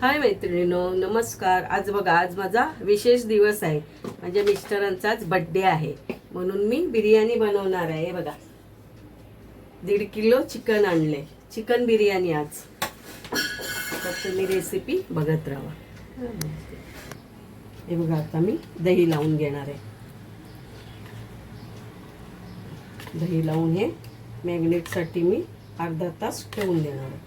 हाय मैत्रिणीनो नमस्कार. आज बघा आज माझा विशेष दिवस आहे. माझ्या मिस्टरांचाच बड्डे आहे. म्हणून मी बिर्याणी बनवणार आहे. हे बघा. दीड किलो चिकन आणले चिकन बिर्याणी आज. तर तुम्ही रेसिपी बघत राहा हे बघा आता मी दही लावून घेणार आहे. दही लावून हे मॅग्नेटसाठी मी अर्धा तास ठेवून देणार आहे.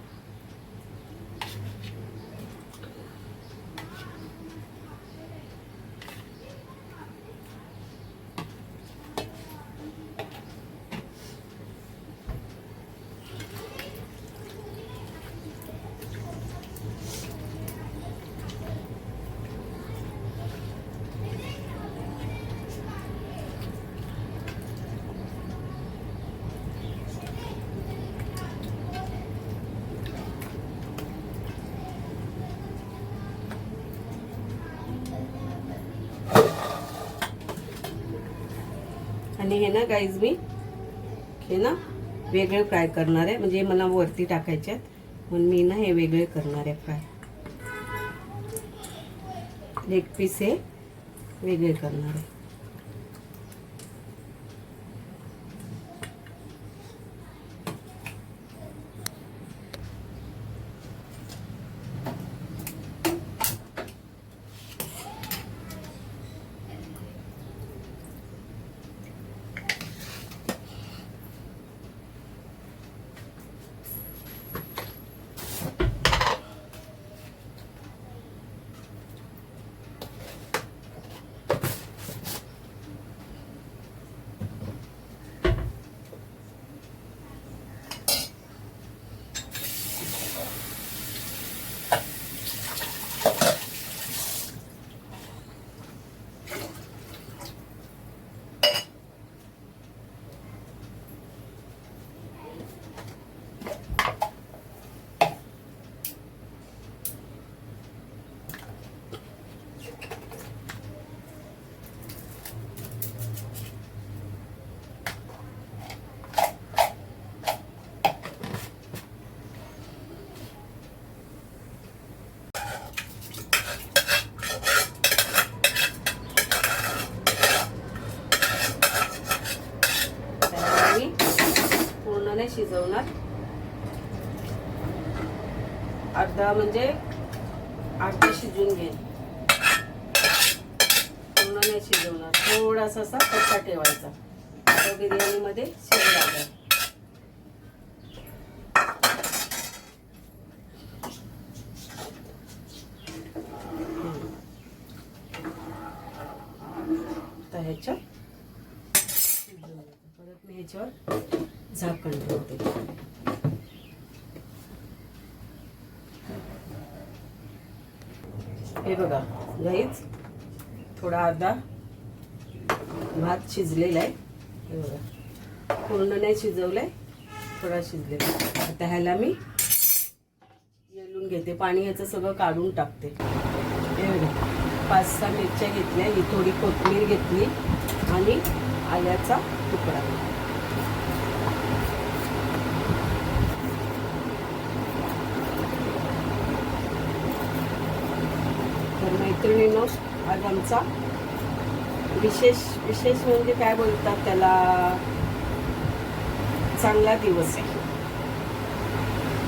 आणि हे ना गाईज मी हे ना वेगळे फ्राय करणार आहे. म्हणजे मला वरती टाकायचे आहेत. म्हणून मी ना हे वेगळे करणार आहे फ्राय लेग पीस हे वेगळे करणार आहे त्याला मी पूर्ण नाही शिजवणार अर्धा म्हणजे अर्धा शिजून घेईन. पूर्ण नाही शिजवणार. थोडासा असा कच्चा ठेवायचा. तो बिर्याणीमध्ये शिजला तर ह्याच्यात परत मी ह्याच्यावर झाकण ठेवते. हे बघा गाईच थोडा अर्धा भात शिजलेला आहे. हे बघा पूर्ण नाही शिजवलंय थोडा शिजलेला आहे. आता ह्याला मी येलून घेते पाणी ह्याचं सगळं काढून टाकते. हे बघा पाच सहा मिरच्या घेतल्या ही थोडी कोथिंबीर घेतली आणि आल्याचा तुकडा तर मैत्रिणींनो आज आमचा विशेष विशेष म्हणजे काय बोलतात त्याला? चांगला दिवस आहे.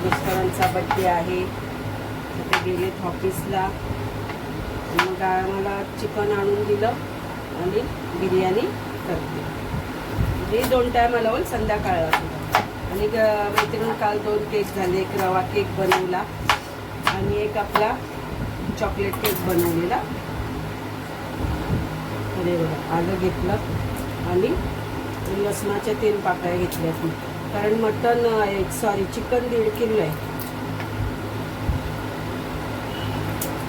मिस्टरांचा बड्डे आहे. ते गेलेत ऑफिसला मग आम्हाला चिकन आणून दिलं आणि बिर्याणी करते. हे दोन टायम होईल संध्याकाळला आणि ग- मैत्रिणी काल दोन केक झाले. एक रवा केक बनवला. आणि एक आपला चॉकलेट केक बनवलेला. अरे बघा आलं घेतलं. आणि लसणाच्या तीन पाकळ्या घेतल्या मी. कारण मटन एक सॉरी चिकन दीड किलो आहे.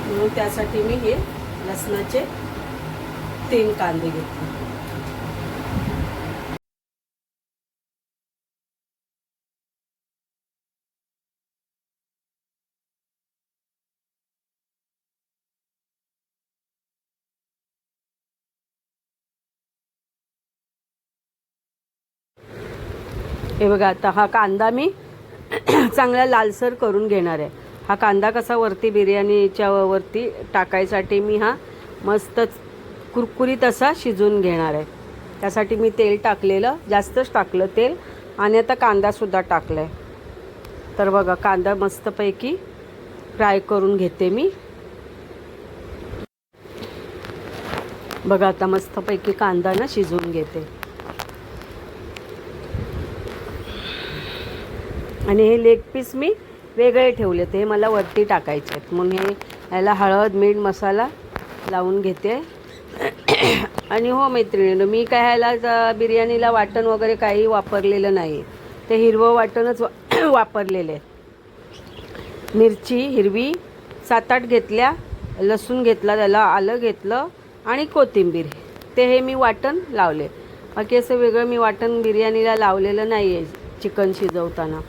म्हणून त्यासाठी मी हे लसणाचे तीन कांदे घेतले. बघा आता हा कांदा मी चांगला लालसर करून घेणार आहे. हा कांदा कसा वरती बिर्याणीच्या वरती टाकायसाठी मी हा मस्तच कुरकुरीत असा शिजवून घेणार आहे. त्यासाठी मी तेल टाकलेलं जास्तच टाकलं तेल आणि आता कांदासुद्धा टाकला आहे तर बघा कांदा मस्तपैकी फ्राय करून घेते मी. बघा आता मस्तपैकी कांदा ना शिजवून घेते. आणि हे लेग पीस मी वेगळे ठेवले ते मला वरती टाकायचे आहेत. म्हणून हे ह्याला हळद मीठ मसाला लावून घेते. आणि हो मैत्रिणीनं मी काय ह्याला बिर्याणीला वाटण वगैरे काही वापरलेलं नाही. ते हिरवं वाटणच वा- वापरलेले आहे मिरची हिरवी सात आठ घेतल्या लसूण घेतला त्याला आलं घेतलं आणि कोथिंबीर. ते हे मी वाटण लावले. बाकी असं वेगळं मी वाटण बिर्याणीला लावलेलं नाही आहे चिकन शिजवताना.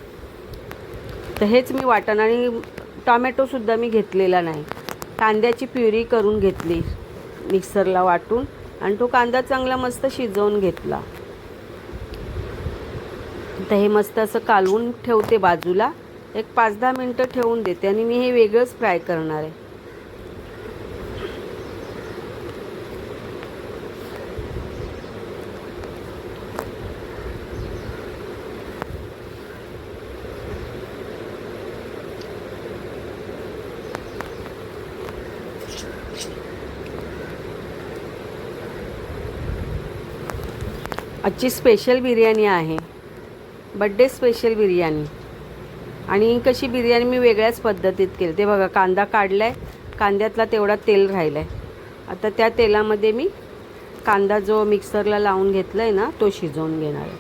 तर हेच मी वाटण आणि टॉमॅटोसुद्धा मी घेतलेला नाही. कांद्याची प्युरी करून घेतली मिक्सरला वाटून आणि तो कांदा चांगला मस्त शिजवून घेतला. तर हे मस्त असं कालवून ठेवते बाजूला. एक पाच दहा मिनटं ठेवून देते आणि मी हे वेगळंच फ्राय करणार आहे. आजची स्पेशल बिर्याणी आहे. Birthday special biryani. आणि कशी बिर्याणी मी वेगळ्याच पद्धतीत केली. ते बघा कांदा काढला आहे कांद्यातला तेवढा तेल राहिला आहे आता त्या तेलामध्ये मी कांदा जो मिक्सरला लावून घेतला आहे ना तो शिजवून घेणार आहे.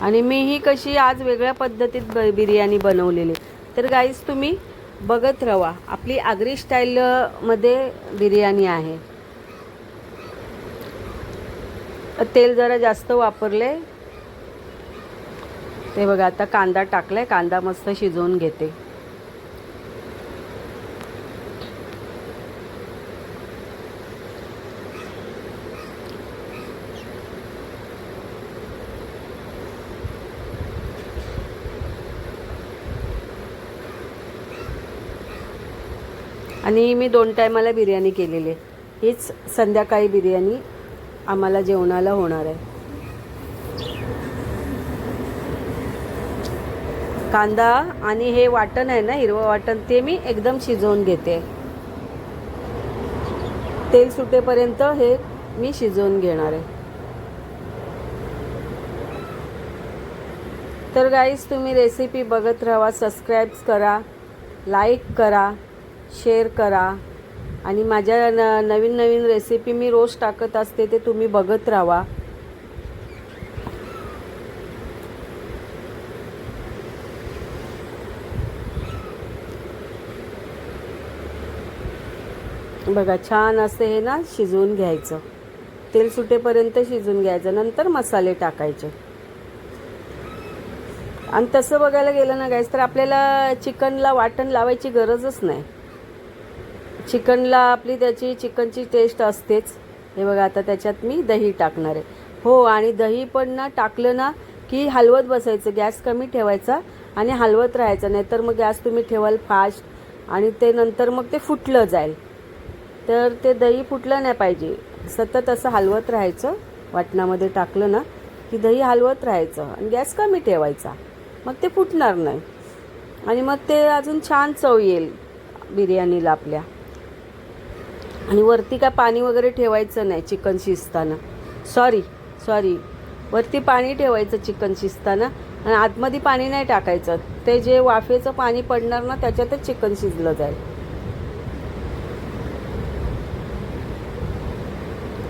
आणि मी ही कशी आज वेगळ्या पद्धतीत ब बिर्याणी बनवलेली. तर गाईज तुम्ही बघत राहा आपली आगरी स्टाईलमध्ये बिर्याणी आहे. तेल जरा जास्त वापरले. ते बघा आता कांदा टाकलाय. कांदा मस्त शिजवून घेते. आणि मी दोन टायमाला बिर्याणी केलेली आहे. हीच संध्याकाळी बिर्याणी. आम्हाला जेवणाला होणार आहे. कांदा आणि हे वाटण आहे ना हिरवं वाटण ते मी एकदम शिजवून घेते. तेल सुटेपर्यंत हे मी शिजवून घेणार आहे. तर गाईज तुम्ही रेसिपी बघत राहा सबस्क्राईब करा लाईक करा शेअर करा. आणि माझ्या न नवीन नवीन रेसिपी मी रोज टाकत असते ते तुम्ही बघत राहा. बघा छान असं हे ना शिजवून घ्यायचं. तेल सुटेपर्यंत शिजवून घ्यायचं नंतर मसाले टाकायचे. आणि तसं बघायला गेलं ना गायस तर आपल्याला चिकनला वाटण लावायची गरजच नाही. चिकनला आपली त्याची चिकनची टेस्ट असतेच. हे बघा आता त्याच्यात मी दही टाकणार आहे. हो आणि दही पण ना टाकलं ना की हलवत बसायचं गॅस कमी ठेवायचा आणि हलवत राहायचं. नाहीतर मग गॅस तुम्ही ठेवाल फास्ट आणि ते नंतर मग ते फुटलं जाईल. तर ते दही फुटलं नाही पाहिजे. सतत असं हलवत राहायचं वाटणामध्ये टाकलं ना की दही हलवत राहायचं आणि गॅस कमी ठेवायचा. मग ते फुटणार नाही. आणि मग ते अजून छान चव येईल बिर्याणीला आपल्या. आणि वरती काय पाणी वगैरे ठेवायचं नाही चिकन शिजताना. सॉरी सॉरी वरती पाणी ठेवायचं चिकन शिजताना आणि आतमध्ये पाणी नाही टाकायचं. ते जे वाफेचं पाणी पडणार ना त्याच्यातच चिकन शिजलं जाईल.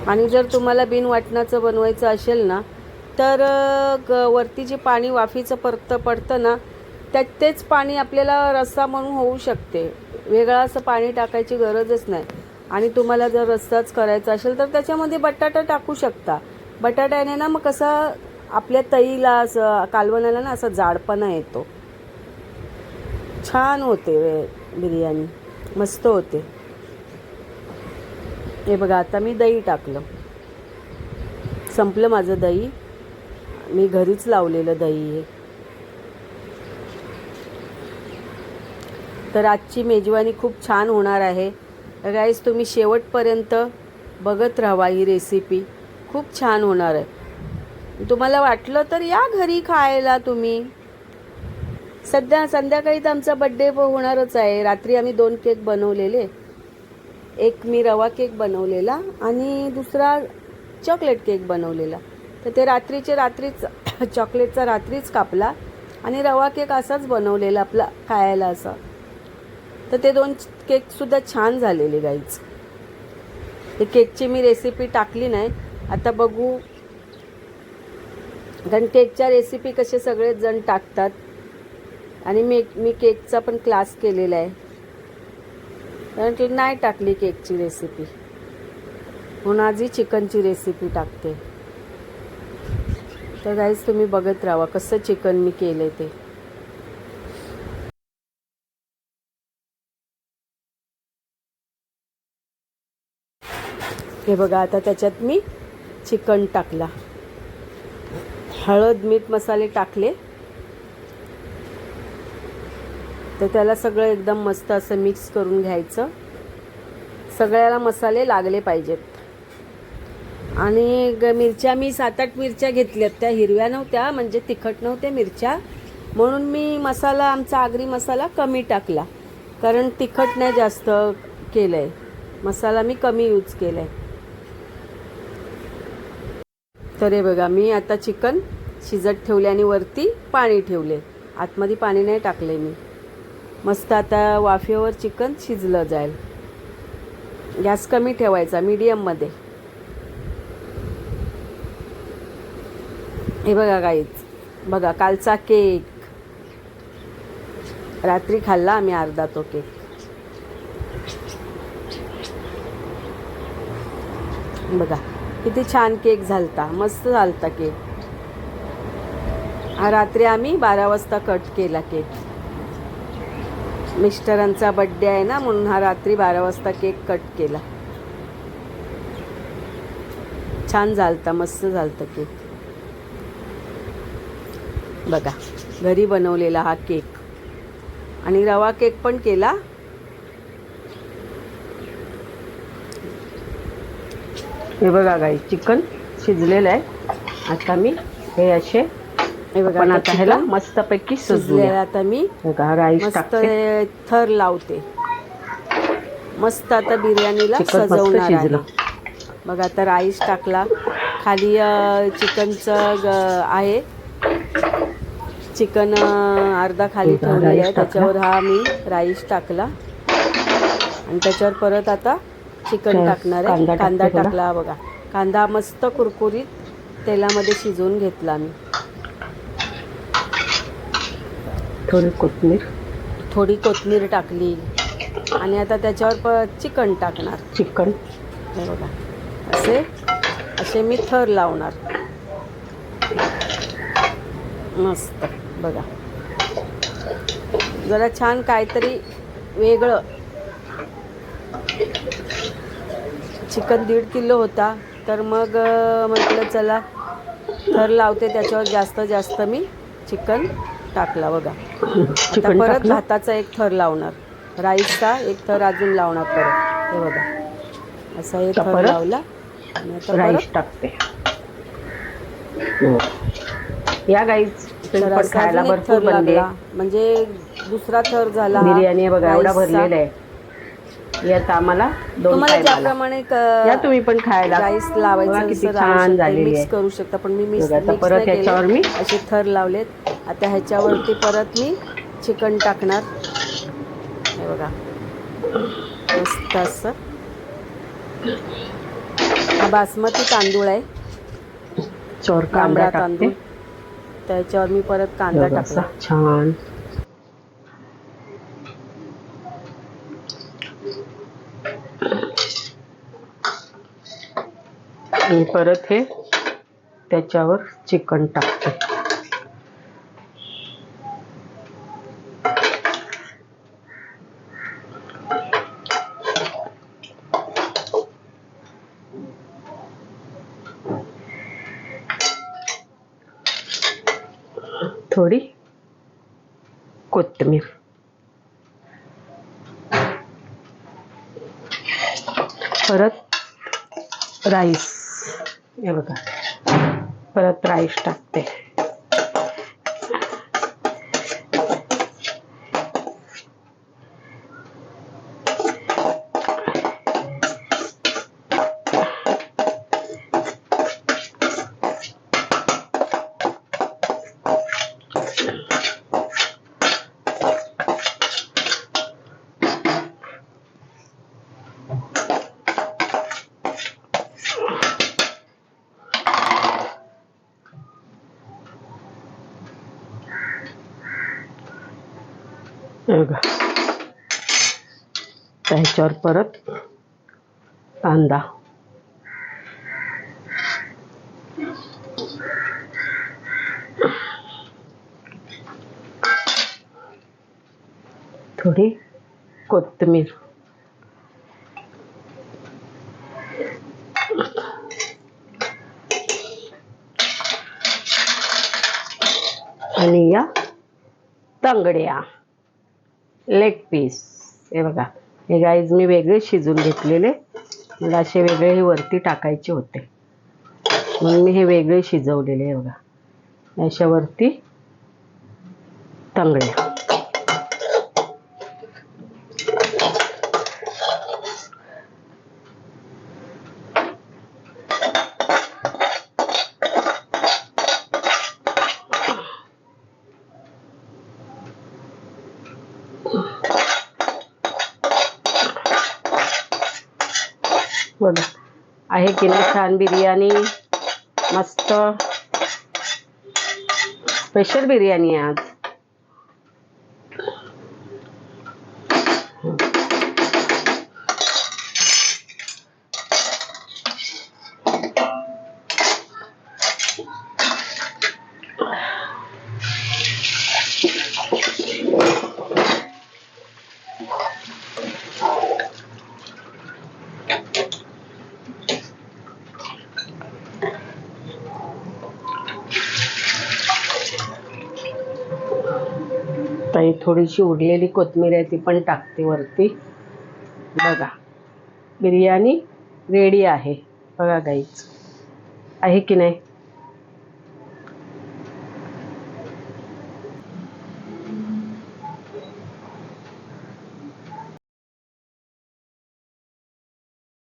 आणि जर तुम्हाला बिन वाटणाचं बनवायचं असेल ना तर ग वरती जे पाणी वाफीचं परतं पडतं ना त्यात तेच पाणी आपल्याला रस्सा म्हणून होऊ शकते. वेगळं असं पाणी टाकायची गरजच नाही. आणि तुम्हाला जर रस्साच करायचा असेल तर त्याच्यामध्ये बटाटा टाकू शकता. बटाट्याने ना मग कसं आपल्या तईला असं कालवणाला ना असा जाडपणा येतो. छान होते वे- बिर्याणी. मस्त होते. हे बघा आता मी दही टाकलं. संपलं माझं दही. मी घरीच लावलेलं दही हे. तर आजची मेजवानी खूप छान होणार आहे. गाईज तुम्ही शेवटपर्यंत बघत राहा ही रेसिपी खूप छान होणार आहे. तुम्हाला वाटलं तर या घरी खायला तुम्ही. सध्या संध्याकाळी तर आमचा बड्डे होणारच आहे. रात्री आम्ही दोन केक बनवलेले. एक मी रवा केक बनवलेला आणि दुसरा चॉकलेट केक बनवलेला. तर ते रात्रीचे रात्रीच चॉकलेटचा रात्रीच कापला आणि रवा केक असाच बनवलेला आपला खायला असा. तर ते दोन केकसुद्धा छान झालेले गाईच ते केकची मी रेसिपी टाकली नाही. आता बघू. कारण केकच्या रेसिपी कसे सगळेच जण टाकतात. आणि मी मी केकचा पण क्लास केलेला आहे. कारण ती नाही टाकली केकची रेसिपी म्हणून आजही चिकनची रेसिपी टाकते. तर गाईज तुम्ही बघत राहा कसं चिकन मी केलं ते. हे बघा आता त्याच्यात मी चिकन टाकला. हळद मीठ मसाले टाकले. तर त्याला सगळं एकदम मस्त असं मिक्स करून घ्यायचं. सगळ्याला मसाले लागले पाहिजेत. आणि ग मिरच्या मी सात आठ मिरच्या घेतल्यात. त्या हिरव्या नव्हत्या म्हणजे तिखट नव्हत्या मिरच्या. म्हणून मी मसाला आमचा आगरी मसाला कमी टाकला. कारण तिखट नाही जास्त केलं आहे मसाला मी कमी यूज केला आहे तर हे बघा मी आता चिकन शिजत ठेवले आणि वरती पाणी ठेवले. आतमध्ये पाणी नाही टाकले मी. मस्त आता वाफेवर चिकन शिजलं जाईल. गॅस कमी ठेवायचा मीडियममध्ये हे बघा काहीच बघा कालचा केक रात्री खाल्ला आम्ही अर्धा तो केक बघा. किती छान केक झालता मस्त झालता केक. हा रात्री आम्ही बारा वाजता कट केला केक. मिस्टरांचा बड्डे आहे ना म्हणून हा रात्री बारा वाजता केक कट केला. छान झालता मस्त झालता केक. बघा घरी बनवलेला हा केक. आणि रवा केक पण केला. हे बघा गाई चिकन शिजलेलं आहे. आता मी हे असे हे बघा पण आता ह्याला मस्तपैकी शिजलेलं आता मी. राईस मस्त थर लावते. मस्त आता बिर्याणीला सजवणार आहे. बघा आता राईस टाकला. खाली चिकनचं आहे. चिकन अर्धा खाली ठेवलेलं आहे. त्याच्यावर हा मी राईस टाकला. आणि त्याच्यावर परत आता चिकन टाकणार आहे. कांदा? टाकला बघा. कांदा मस्त कुरकुरीत तेलामध्ये शिजवून घेतला मी. थोडी कोथिंबीर थोडी कोथिंबीर टाकली. आणि आता त्याच्यावर प चिकन टाकणार. चिकन. हे बघा. असे असे मी थर लावणार. मस्त. बघा. जरा छान काहीतरी वेगळं चिकन दीड किलो होता. तर मग म्हटलं चला थर लावते त्याच्यावर जास्त जास्त मी चिकन टाकला बघा. आता परत भाताचा एक थर लावणार. राईसचा एक थर अजून लावणार परत. हे बघा. असा एक थर लावला. आणि आता राईस टाकते. या गाईच खायला भरपूर म्हणजे दुसरा थर झाला. बिर्याणी बघा एवढा. भरलेला आहे. यात आम्हाला दोन तुम्हाला या तुम्ही पण खायला. राईस बघा लावायचं किती छान झालेली मिक्स आहे. करू शकता पण मी मिक्स बघा, आता मिक्स परत नाही केले. मी असे थर लावलेत. आता ह्याच्यावरती परत मी चिकन टाकणार. हे बघा. मस्त असं. हा बासमती तांदूळ आहे. चोर कांदा लांबडा टाकते. तांदूळ. त्याच्यावर मी परत कांदा बघा, टाकला छान. मी परत हे त्याच्यावर चिकन टाकते. थोडी कोथमीर. परत राईस. हे बघा परत राईस टाकते बघा त्याच्यावर परत कांदा थोडी कोथिंबीर तांगड्या। लेग पीस हे बघा. हे गाईज मी वेगळे शिजून घेतलेले. मला असे वेगळे हे वरती टाकायचे होते. म्हणून मी हे वेगळे शिजवलेले हे बघा. अशावरती तांगड्या. बघा आहे की नाही छान बिर्याणी? मस्त. स्पेशल बिर्याणी आहे आज. ताई थोडीशी उरलेली कोथमीर आहे ती पण टाकते वरती. बघा बिर्याणी रेडी आहे. बघा गाईच आहे की नाही?